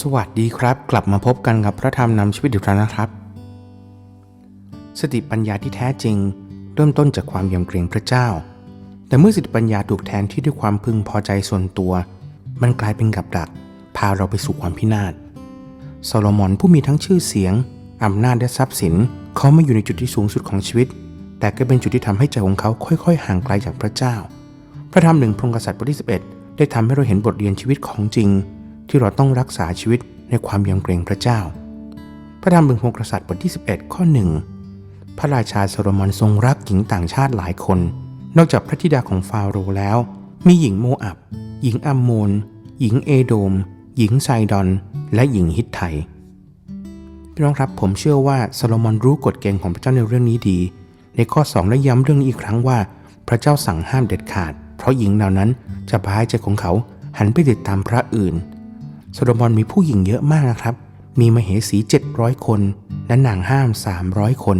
สวัสดีครับ กลับมาพบกันกับพระธรรมนำชีวิตอีกครั้งนะครับ สติปัญญาที่แท้จริง เริ่มต้นจากความยำเกรงพระเจ้า แต่เมื่อสติปัญญาถูกแทนที่ด้วยความพึงพอใจส่วนตัว มันกลายเป็นกับดัก พาเราไปสู่ความพินาศโซโลมอนผู้มีทั้งชื่อเสียงอำนาจและทรัพย์สิน เขาไม่อยู่ในจุดที่สูงสุดของชีวิต แต่ก็เป็นจุดที่ทำให้ใจของเขาค่อย ๆ ห่างไกลจากพระเจ้า พระธรรมหนึ่งพงกษัตริย์บทที่11 ได้ทำให้เราเห็นบทเรียนชีวิตของจริง ที่เราต้องรักษาชีวิตในความยำเกรงพระเจ้า พระธรรมหนึ่งพงกษัตริย์บทที่ 11 ข้อหนึ่งพระราชาโซโลมอนทรงรักหญิงต่างชาติหลายคน นอกจากพระธิดาของฟาโรห์แล้ว มีหญิงโมอับ หญิงอัมโมน หญิงเอโดม หญิงไซดอน และหญิงฮิตไทพี่น้องครับผมเชื่อว่าโซโลมอนรู้กฎเกณฑ์ของพระเจ้าในเรื่องนี้ดี ในข้อ 2 และย้ำเรื่องนี้อีกครั้งว่า พระเจ้าสั่งห้ามเด็ดขาด เพราะหญิงเหล่านั้นจะพาให้ใจของเขาหันไปติดตามพระอื่น โซโลมอนมีผู้หญิงเยอะมากนะครับ มีมเหสี 700 คน และนางห้าม 300 คน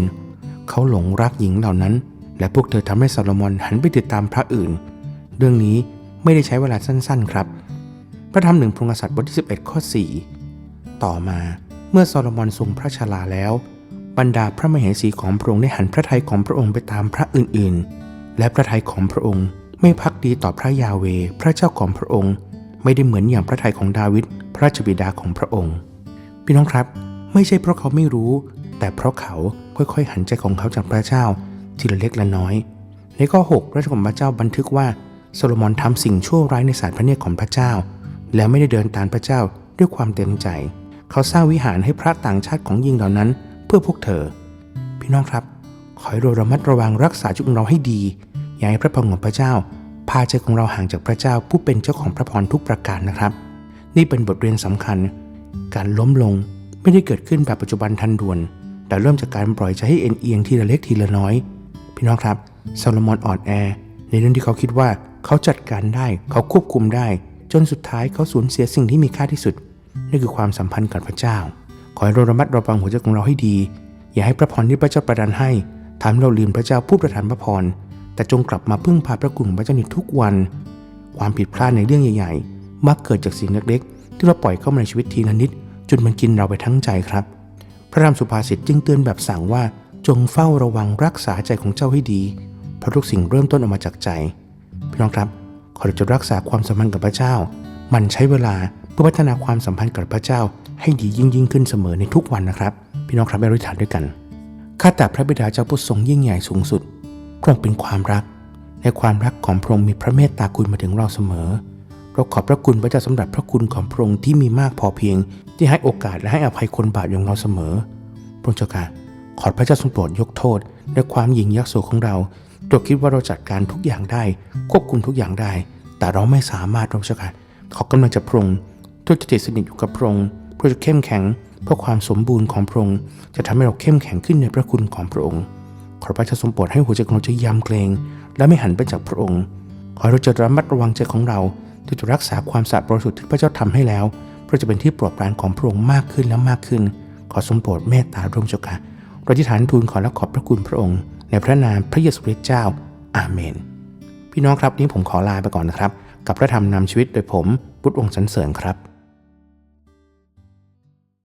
เขาหลงรักหญิงเหล่านั้น และพวกเธอทำให้โซโลมอนหันไปติดตามพระอื่น เรื่องนี้ไม่ได้ใช้เวลาสั้นๆครับ พระธรรมหนึ่งพงศษัตริย์บทที่ 11 ข้อ 4 ต่อมาเมื่อโซโลมอนทรงพระชราแล้ว บรรดาพระมเหสีของพระองค์ได้หันพระทัยของพระองค์ไปตามพระอื่นๆ และพระทัยของพระองค์ไม่พักดีต่อพระยาเว พระเจ้าของพระองค์ ไม่ได้เหมือนอย่างพระทัยของดาวิดพระราชบิดาของพระองค์ พี่น้องครับ ไม่ใช่เพราะเขาไม่รู้ แต่เพราะเขาค่อยๆ หันใจของเขาจากพระเจ้า ทีละเล็กละน้อย ในข้อ6พระเจ้าของพระเจ้าบันทึกว่าโซโลมอนทำสิ่งชั่วร้ายในสายพระเนตรของพระเจ้า และไม่ได้เดินตามพระเจ้าด้วยความเต็มใจ เขาสร้างวิหารให้พระต่างชาติของยิงเหล่านั้น เพื่อพวกเธอ พี่น้องครับ ขอให้เราระมัดระวังรักษาจุดของเราให้ดีอย่าให้พระพรของพระเจ้า พาใจของเราห่างจากพระเจ้าผู้เป็นเจ้าของพระพรทุกประการนะครับ นี่เป็นบทเรียนสำคัญ การล้มลงไม่ได้เกิดขึ้นแบบปัจจุบันทันด่วน แต่เริ่มจากการปล่อยใจให้เอ็นเอียงทีละเล็กทีละน้อย พี่น้องครับโซโลมอนอ่อนแอ ในเรื่องที่เขาคิดว่าเขาจัดการได้เขาควบคุมได้ จนสุดท้ายเขาสูญเสียสิ่งที่มีค่าที่สุดนั่นคือความสัมพันธ์กับพระเจ้า ขอให้เราระมัดระวังหัวใจของเราให้ดี อย่าให้พระพรที่พระเจ้าประทานให้ทำให้เราลืมพระเจ้าผู้ประทานพระพร แต่จงกลับมาพึ่งพาพระคุณของพระเจ้าในทุกวัน ความผิดพลาดในเรื่องใหญ่ๆ มักเกิดจากสิ่งเล็กๆ ที่เราปล่อยเข้ามาในชีวิตทีละนิด จนมันกินเราไปทั้งใจครับ พระรรมสุภาษิตจึงเตือนแบบสั่งว่า จงเฝ้าระวังรักษาใจของเจ้าให้ดี เพราะทุกสิ่งเริ่มต้นออกมาจากใจ พี่น้องครับ ขอเราจะรักษาความสัมพันธ์กับพระเจ้า มันใช้เวลาเพื่อพัฒนาความสัมพันธ์กับพระเจ้า ให้ดียิ่งยิ่งขึ้นเสมอในทุกวันนะครับ พี่น้องครับไปอธิษฐานด้วยกันข้าแต่พระบิดาเจ้าผู้ทรงยิ่งใหญ่สูงสุด พระองค์เป็นความรัก และความรักของพระองค์มีพระเมตตาคุณมาถึงเราเสมอ เราขอบพระคุณพระเจ้าสำหรับพระคุณของพระองค์ที่มีมากพอเพียง ที่ให้โอกาสและให้อภัยคนบาปอย่างเราเสมอ พระองค์เจ้าค่ะขอพระเจ้าทรงโปรดยกโทษและความหยิ่งยักษ์โสของเราตัวคิดว่าเราจัดการทุกอย่างได้ ควบคุมทุกอย่างได้ แต่เราไม่สามารถพระเจ้าค่ะขอกำลังจะพระองค์ทุกจะติดสนิทอยู่กับพระองค์เพื่อจะเข้มแข็ง เพื่อความสมบูรณ์ของพระองค์จะทำให้เราเข้มแข็งขึ้นในพระคุณของพระองค์ ขอพระเจ้าทรงโปรดให้หัวใจของเราจะยำเกรง และไม่หันไปจากพระองค์ ขอเราจะระมัดระวังใจของเราที่จะรักษาความสะอาดบริสุทธิ์ที่พระเจ้าทำให้แล้วเพื่อจะเป็นที่โปรดปรานของพระองค์มากขึ้นและมากขึ้น ขอทรงโปรดเมตตาร่วมเจ้าค่ะเราที่ฐานทูลขอและขอบพระคุณพระองค์ ในพระนามพระเยซูคริสต์เจ้า อาเมน พี่น้องครับนี้ผมขอลาไปก่อนนะครับ กับพระธรรมนำชีวิตโดยผมบุตรวงศ์สันเสริญครับ